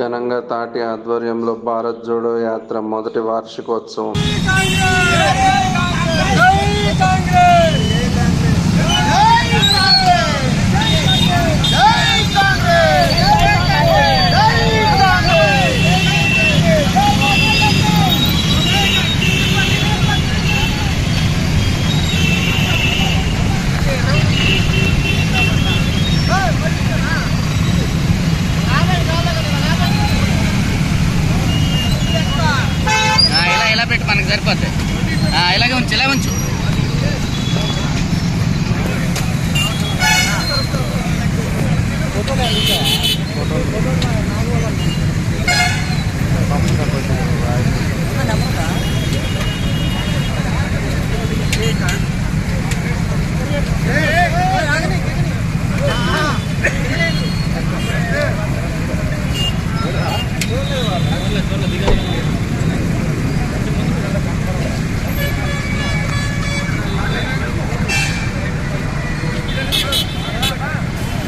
ఘనంగా తాటి ఆధ్వర్యంలో భారత్ జోడో యాత్ర మొదటి వార్షికోత్సవం. సరిపోతాయి ఇలాగే ఉంచు ఇలా ఉంచు. దిగా